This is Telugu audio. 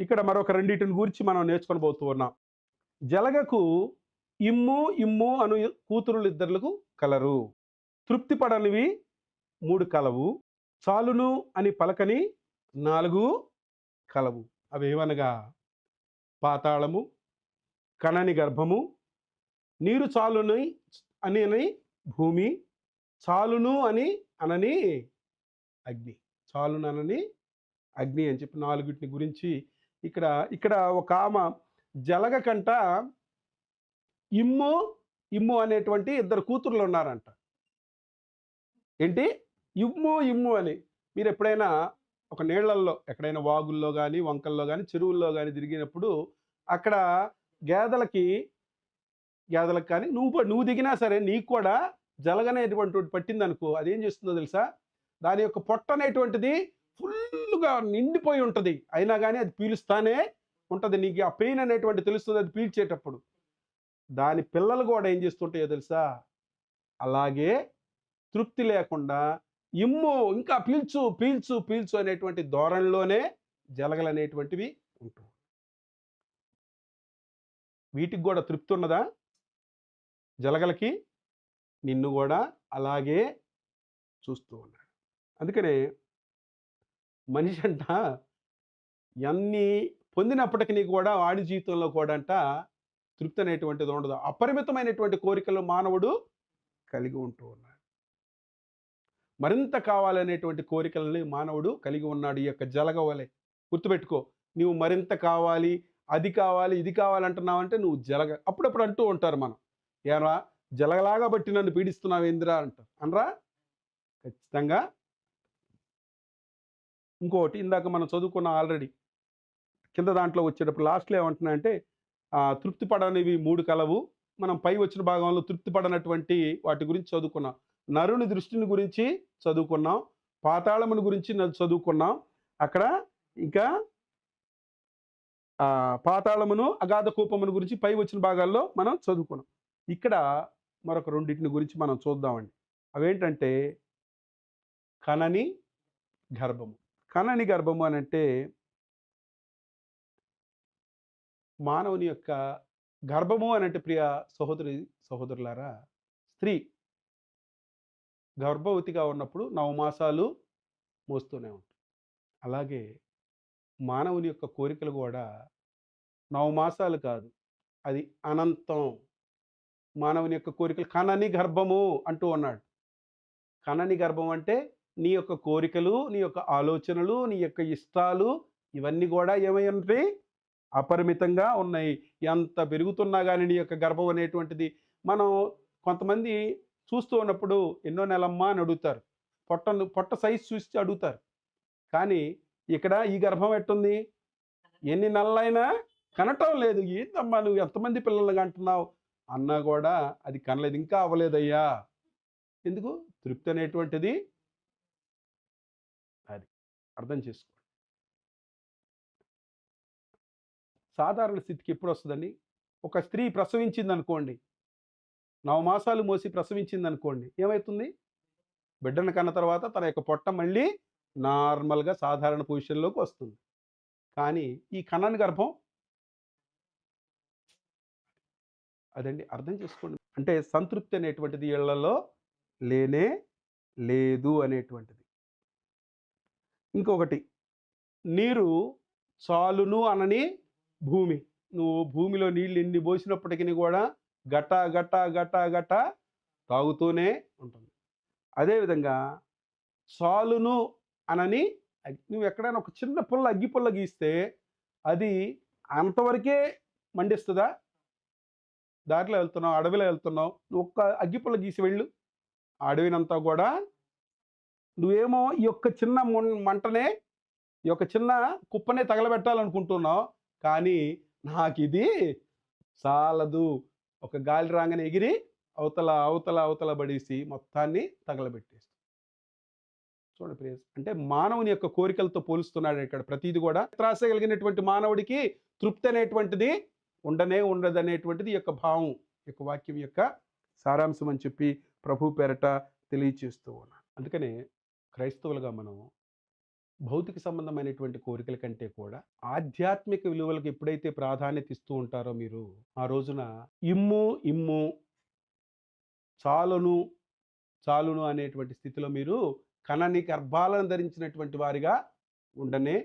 ఇక్కడ మరొక రెండింటిని గురించి మనం నేర్చుకొని పోతూ ఉన్నాం. జలగకు ఇమ్ము ఇమ్ము అను కూతురులు ఇద్దరులకు కలరు. తృప్తి పడనివి మూడు కలవు. చాలును అని పలకని నాలుగు కలవు. అవి ఏమనగా? పాతాళము కణని గర్భము నీరు చాలుని అని అని భూమి చాలును అని అనని అగ్ని. చాలును అనని అగ్ని అని చెప్పి నాలుగిటిని గురించి ఇక్కడ ఇక్కడ ఒక ఆమె జలగ కంట ఇమ్ము ఇమ్ము అనేటువంటి ఇద్దరు కూతుర్లు ఉన్నారంట. ఏంటి? ఇమ్ము ఇమ్ము అని. మీరు ఎప్పుడైనా ఒక నీళ్ళల్లో ఎక్కడైనా వాగుల్లో కానీ వంకల్లో కానీ చెరువుల్లో కానీ తిరిగినప్పుడు అక్కడ గేదెలకి గేదలకు కానీ నువ్వు నువ్వు దిగినా సరే నీకు కూడా జలగనేటువంటి పట్టిందనుకో. అదేం చేస్తుందో తెలుసా? దాని యొక్క పొట్ట అనేటువంటిది ఫుల్గా నిండిపోయి ఉంటుంది. అయినా కానీ అది పీలుస్తానే ఉంటుంది. నీకు ఆ పెయిన్ అనేటువంటి తెలుస్తుంది అది పీల్చేటప్పుడు. దాని పిల్లలు కూడా ఏం చేస్తుంటాయో తెలుసా? అలాగే తృప్తి లేకుండా ఇమ్ము ఇంకా పీల్చు పీల్చు పీల్చు అనేటువంటి ధోరణిలోనే జలగలు అనేటువంటివి ఉంటాయి. వీటికి కూడా తృప్తి ఉన్నదా? జలగలకి నిన్ను కూడా అలాగే చూస్తూ ఉన్నాడు. అందుకనే మనిషి అంట ఎన్ని పొందినప్పటికీ కూడా వాడి జీవితంలో కూడా అంట తృప్తి అనేటువంటిది ఉండదు. అపరిమితమైనటువంటి కోరికలు మానవుడు కలిగి ఉంటూ ఉన్నాడు. మరింత కావాలనేటువంటి కోరికలని మానవుడు కలిగి ఉన్నాడు ఈ యొక్క జలగ వలె గుర్తుపెట్టుకో నువ్వు మరింత కావాలి అది కావాలి ఇది కావాలంటున్నావంటే నువ్వు జలగ అప్పుడప్పుడు అంటూ ఉంటారు మనం. ఏరా జలగలాగా బట్టి నన్ను పీడిస్తున్నావు ఏందిరా అంటారు. అనరా? ఖచ్చితంగా ఇంకోటి ఇందాక మనం చదువుకున్నాం ఆల్రెడీ కింద దాంట్లో వచ్చేటప్పుడు లాస్ట్లో ఏమంటున్నా అంటే తృప్తి పడనివి మూడు కలవు. మనం పై వచ్చిన భాగంలో తృప్తి పడనటువంటి వాటి గురించి చదువుకున్నాం. నరుని దృష్టిని గురించి చదువుకున్నాం. పాతాళముని గురించి చదువుకున్నాం. అక్కడ ఇంకా పాతాళమును అగాధ కూపమును గురించి పై వచ్చిన భాగాల్లో మనం చదువుకున్నాం. ఇక్కడ మరొక రెండింటిని గురించి మనం చూద్దామండి. అవేంటంటే కనని గర్భము. కణని గర్భము అని అంటే మానవుని యొక్క గర్భము అని అంటే ప్రియ సహోదరి సహోదరులారా స్త్రీ గర్భవతిగా ఉన్నప్పుడు నవమాసాలు మోస్తూనే ఉంటుంది అలాగే మానవుని యొక్క కోరికలు కూడా నవమాసాలు కాదు అది అనంతం. మానవుని యొక్క కోరికలు కణని గర్భము అంటూ ఉన్నాడు కణని గర్భం అంటే నీ యొక్క కోరికలు నీ యొక్క ఆలోచనలు నీ యొక్క ఇష్టాలు ఇవన్నీ కూడా ఏమై ఉంటాయి అపరిమితంగా ఉన్నాయి. ఎంత పెరుగుతున్నా కానీ నీ యొక్క గర్భం అనేటువంటిది మనం కొంతమంది చూస్తూ ఉన్నప్పుడు ఎన్నో నెలమ్మా అని అడుగుతారు. పొట్టను పొట్ట సైజు చూసి అడుగుతారు. కానీ ఇక్కడ ఈ గర్భం ఎట్టుంది? ఎన్ని నెలలైనా కనటం లేదు. ఏందమ్మా నువ్వు ఎంతమంది పిల్లలు కంటున్నావు? అన్నా కూడా అది కనలేదు. ఇంకా అవ్వలేదయ్యా. ఎందుకు? తృప్తి అనేటువంటిది అది అర్థం చేసుకోండి. సాధారణ స్థితికి ఎప్పుడు వస్తుందండి ఒక స్త్రీ ప్రసవించింది అనుకోండి నవమాసాలు మోసి ప్రసవించింది అనుకోండి ఏమవుతుంది బిడ్డను కన్న తర్వాత తన యొక్క పొట్ట మళ్ళీ నార్మల్గా సాధారణ పొజిషన్లోకి వస్తుంది. కానీ ఈ కన్నని గర్భం అదండి అర్థం చేసుకోండి. అంటే సంతృప్తి అనేటువంటిది ఇళ్ళలో లేనే లేదు అనేటువంటిది. ఇంకొకటి నీరు చాలును అనని భూమి. నువ్వు భూమిలో నీళ్ళు ఎన్ని పోసినప్పటికీ కూడా గట గట గట గట తాగుతూనే ఉంటుంది. అదేవిధంగా చాలును అనని నువ్వు ఎక్కడైనా ఒక చిన్న పుల్ల అగ్గి పుల్ల గీస్తే అది అంతవరకే మండిస్తుందా? దారిలో వెళ్తున్నావు అడవిలో వెళ్తున్నావు నువ్వు ఒక్క అగ్గి పుల్ల గీసి వెళ్ళు. ఆ అడవినంతా కూడా నువ్వేమో ఈ యొక్క చిన్న మంటనే ఈ యొక్క చిన్న కుప్పనే తగలబెట్టాలనుకుంటున్నావు. కానీ నాకు ఇది చాలదు. ఒక గాలి రాగానే ఎగిరి అవతల అవతల అవతల పడేసి మొత్తాన్ని తగలబెట్టేసి చూడండి ప్రియస్ అంటే మానవుని యొక్క కోరికలతో పోలుస్తున్నాడు ఇక్కడ. ప్రతిది కూడా త్రాస కలిగినటువంటి మానవుడికి తృప్తి అనేటువంటిది ఉండనే ఉండదు అనేటువంటిది యొక్క భావం యొక్క వాక్యం యొక్క సారాంశం అని చెప్పి ప్రభు పేరట తెలియచేస్తూ ఉన్నాను. అందుకనే క్రైస్తవులుగా మనం భౌతిక సంబంధమైనటువంటి కోరికల కంటే కూడా ఆధ్యాత్మిక విలువలకు ఎప్పుడైతే ప్రాధాన్యత ఇస్తూ ఉంటారో మీరు ఆ రోజున ఇమ్ము ఇమ్ము చాలును చాలును అనేటువంటి స్థితిలో మీరు కనని గర్భాలను ధరించినటువంటి వారిగా ఉండనే